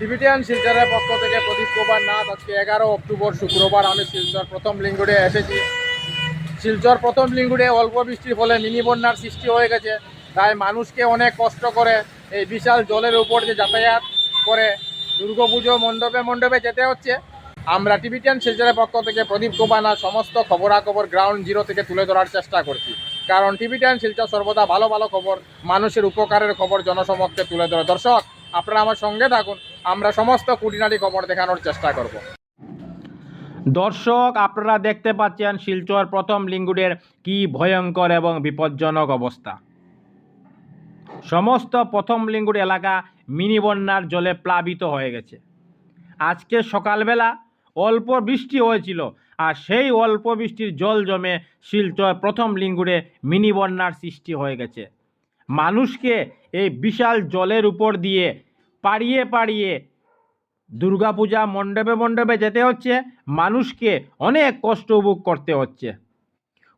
Tibetan শিলচরের পক্ষ থেকে প্রদীপ কুমার নাথ আজকে এগারো অক্টোবর শুক্রবার, আমি শিলচর প্রথম লিঙ্গুড়ে এসেছি। শিলচর প্রথম লিঙ্গুড়ে অল্প বৃষ্টির ফলে মিনি বন্যার সৃষ্টি হয়ে গেছে। তাই মানুষকে অনেক কষ্ট করে এই বিশাল জলের উপর যে যাতায়াত করে দুর্গাপুজো মণ্ডপে মণ্ডপে যেতে হচ্ছে। আমরা টিবিটিয়ান শিলচরের পক্ষ থেকে প্রদীপ কুমার সমস্ত খবরাখবর গ্রাউন্ড জিরো থেকে তুলে ধরার চেষ্টা করছি। কারণ টিভিটিয়ান শিলচর সর্বদা ভালো ভালো খবর, মানুষের উপকারের খবর জনসমক্ষে তুলে ধরে। দর্শক, আপনারা আমার সঙ্গে থাকুন। আমরা সমস্ত কুটিনাটি খবর দেখানোর চেষ্টা করব। দর্শক, আপনারা দেখতে পাচ্ছেন শিলচর প্রথম লিঙ্গুডের কি ভয়ঙ্কর এবং বিপজ্জনক অবস্থা। সমস্ত প্রথম লিঙ্গুড এলাকা মিনি বন্যার জলে প্লাবিত হয়ে গেছে। আজকে সকালবেলা অল্প বৃষ্টি হয়েছিল আর সেই অল্প বৃষ্টির জল জমে শিলচর প্রথম লিঙ্গুড়ে মিনি বন্যার সৃষ্টি হয়ে গেছে। মানুষকে এই বিশাল জলের উপর দিয়ে পাড়িয়ে পাড়িয়ে দুর্গাপূজা মণ্ডপে মণ্ডপে যেতে হচ্ছে, মানুষকে অনেক কষ্ট ভোগ করতে হচ্ছে।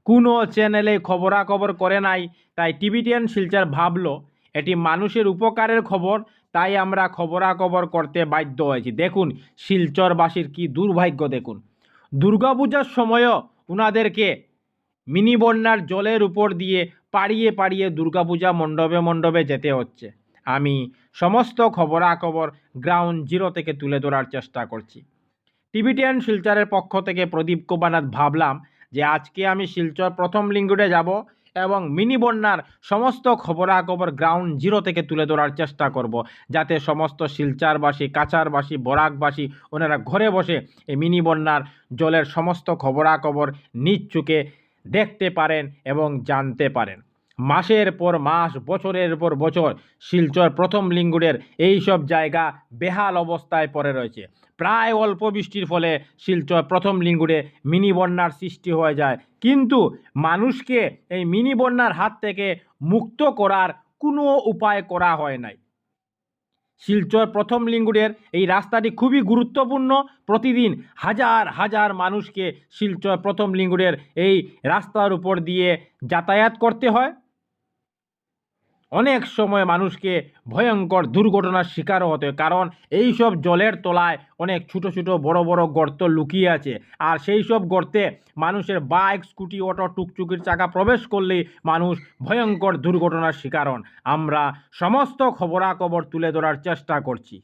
কোনো চ্যানেলে খবরাখবর করে নাই, তাই টিভি টিভিটিয়ান শিলচর ভাবলো, এটি মানুষের উপকারের খবর, তাই আমরা খবরাখবর করতে বাধ্য হয়েছি। দেখুন, শিলচরবাসীর কি দুর্ভাগ্য দেখুন। দুর্গাপূজার সময়ও ওনাদেরকে মিনি বন্যার জলের উপর দিয়ে পাড়িয়ে পাড়িয়ে দুর্গাপূজা মণ্ডপে মণ্ডপে যেতে হচ্ছে। আমি সমস্ত খবরাখবর গ্রাউন্ড জিরো থেকে তুলে ধরার চেষ্টা করছি। টিভিটিয়ান শিলচরের পক্ষ থেকে প্রদীপ কুমারনাথ ভাবলাম যে আজকে আমি শিলচর প্রথম লিঙ্গুডে যাব এবং মিনি বন্যার সমস্ত খবরাখবর গ্রাউন্ড জিরো থেকে তুলে ধরার চেষ্টা করব, যাতে সমস্ত শিলচারবাসী কাচারবাসী বরাকবাসী, ওনারা ঘরে বসে এই মিনি বন্যার জলের সমস্ত খবরাখবর নিজ চোখে দেখতে পারেন এবং জানতে পারেন। মাসের পর মাস, বছরের পর বছর শিলচর প্রথম লিঙ্গুডের এই সব জায়গা বেহাল অবস্থায় পড়ে রয়েছে। প্রায় অল্প বৃষ্টির ফলে শিলচর প্রথম লিঙ্গুডে মিনি বন্যার সৃষ্টি হয়ে যায়। কিন্তু মানুষকে এই মিনি বন্যার হাত থেকে মুক্ত করার কোনো উপায় করা হয় নাই। শিলচর প্রথম লিঙ্গুডের এই রাস্তাটি খুবই গুরুত্বপূর্ণ। প্রতিদিন হাজার হাজার মানুষকে শিলচর প্রথম লিঙ্গুডের এই রাস্তার উপর দিয়ে যাতায়াত করতে হয়। অনেক সময় মানুষকে ভয়ঙ্কর দুর্ঘটনার শিকারও হতে হয়। কারণ এই সব জলের তলায় অনেক ছোট ছোট বড় বড় গর্ত লুকিয়ে আছে। আর সেই সব গর্তে মানুষের বাইক, স্কুটি, অটো টুকটুকির চাকা প্রবেশ করলেই মানুষ ভয়ঙ্কর দুর্ঘটনার শিকার হন। আমরা সমস্ত খবরাখবর তুলে ধরার চেষ্টা করছি।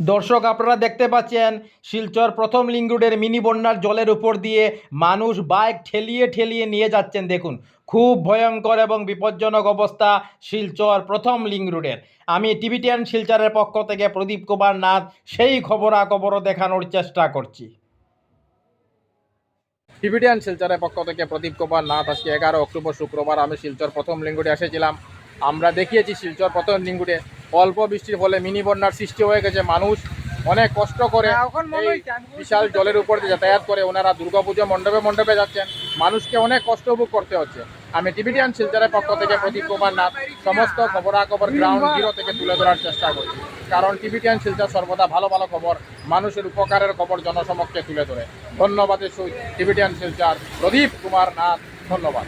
দর্শক, আপনারা দেখতে পাচ্ছেন, শিলচর প্রথম লিঙ্গুডের মিনি বন্যার জলের উপর দিয়ে মানুষ বাইক ঠেলিয়ে ঠেলিয়ে নিয়ে যাচ্ছেন। দেখুন, খুব ভয়ঙ্কর এবং বিপজ্জনক অবস্থা শিলচর প্রথম লিঙ্ক রোডের আমি টিভিটিয়ান শিলচরের পক্ষ থেকে প্রদীপ কুমার নাথ, সেই খবরাখবরও দেখানোর চেষ্টা করছি। টিভিটিয়ান শিলচরের পক্ষ থেকে প্রদীপ কুমার নাথ, আজকে এগারো অক্টোবর শুক্রবার আমি শিলচর প্রথম লিঙ্গুডে এসেছিলাম। আমরা দেখিয়েছি শিলচর প্রথম লিঙ্গুডে। অল্প বৃষ্টির ফলে মিনি বন্যার সৃষ্টি হয়ে গেছে। মানুষ অনেক কষ্ট করে বিশাল জলের উপর দিয়ে যাতায়াত করে ওনারা দুর্গাপুজো মণ্ডপে মণ্ডপে যাচ্ছেন। মানুষকে অনেক কষ্ট উপভোগ করতে হচ্ছে। আমি টিবিটিয়ান শিলচরের পক্ষ থেকে প্রদীপ কুমার নাথ সমস্ত খবরাখবর গ্রাউন্ড জিরো থেকে তুলে ধরার চেষ্টা করছি। কারণ টিবিটিয়ান শিলচর সর্বদা ভালো ভালো খবর মানুষের উপকারের খবর জনসমক্ষে তুলে ধরে। ধন্যবাদের সহিত টিবিটিয়ান শিলচর প্রদীপ কুমার নাথ ধন্যবাদ।